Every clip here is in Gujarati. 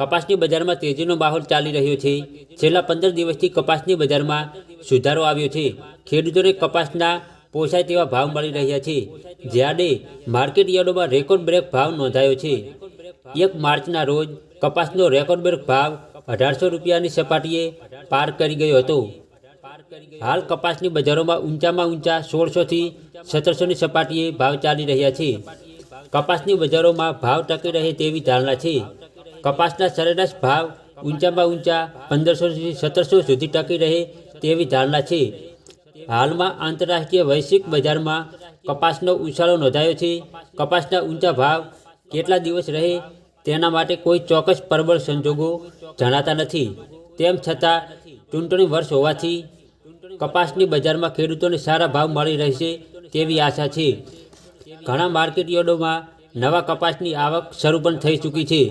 કપાસની બજારમાં તેજીનો માહોલ ચાલી રહ્યો છે. છેલ્લા પંદર દિવસથી કપાસની બજારમાં સુધારો આવ્યો છે. ખેડૂતોને કપાસના પોસાય તેવા ભાવ મળી રહ્યા છે. જ્યારે માર્કેટ યાર્ડોમાં રેકોર્ડ બ્રેક ભાવ નોંધાયો છે. એક માર્ચના રોજ કપાસનો રેકોર્ડ બ્રેક ભાવ અઢારસો રૂપિયાની સપાટીએ પાર કરી ગયો હતો. હાલ કપાસની બજારોમાં ઊંચામાં ઊંચા સોળસોથી સત્તરસોની સપાટીએ ભાવ ચાલી રહ્યા છે. કપાસની બજારોમાં ભાવ ટકી રહે તેવી ધારણા છે. કપાસના સરેરાશ ભાવ ઊંચામાં ઊંચા પંદરસોથી સત્તરસો સુધી ટકી રહે તેવી ધારણા છે. હાલમાં આંતરરાષ્ટ્રીય વૈશ્વિક બજારમાં કપાસનો ઉછાળો નોંધાયો છે. કપાસના ઊંચા ભાવ કેટલા દિવસ રહે તેના માટે કોઈ ચોક્કસ પ્રબળ સંજોગો જણાતા નથી. તેમ છતાં, ચૂંટણી વર્ષ હોવાથી કપાસની બજારમાં ખેડૂતોને સારા ભાવ મળી રહેશે તેવી આશા છે. ઘણા માર્કેટયાર્ડોમાં નવા કપાસની આવક શરૂ પણ થઈ ચૂકી છે.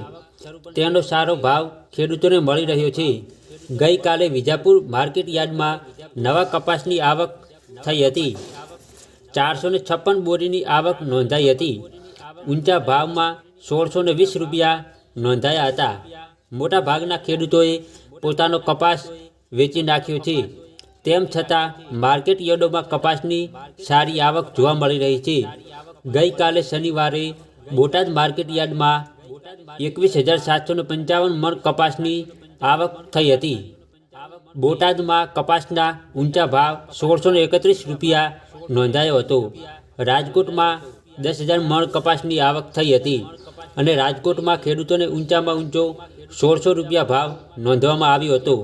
તેનો સારો ભાવ ખેડૂતોને મળી રહ્યો છે. ગઈકાલે વિજાપુર માર્કેટ યાર્ડમાં નવા કપાસની આવક થઈ હતી. ચારસો ને છપ્પન બોરીની આવક નોંધાઈ હતી. ઊંચા ભાવમાં સોળસો ને વીસ રૂપિયા નોંધાયા હતા. મોટા ભાગના ખેડૂતોએ પોતાનો કપાસ વેચી નાખ્યો છે. તેમ છતાં માર્કેટ યાર્ડોમાં કપાસની સારી આવક જોવા મળી રહી છે. ગઈકાલે શનિવારે બોટાદ માર્કેટ યાર્ડમાં એકવીસ હજાર સાતસો ને પંચાવન મણ કપાસની આવક થઈ હતી. બોટાદમાં કપાસના ઊંચા ભાવ સોળસો ને એકત્રીસ રૂપિયા નોંધાયો હતો. રાજકોટમાં દસ હજાર મણ કપાસની આવક થઈ હતી અને રાજકોટમાં ખેડૂતોને ઊંચામાં ઊંચો સોળસો રૂપિયા ભાવ નોંધવામાં આવ્યો હતો.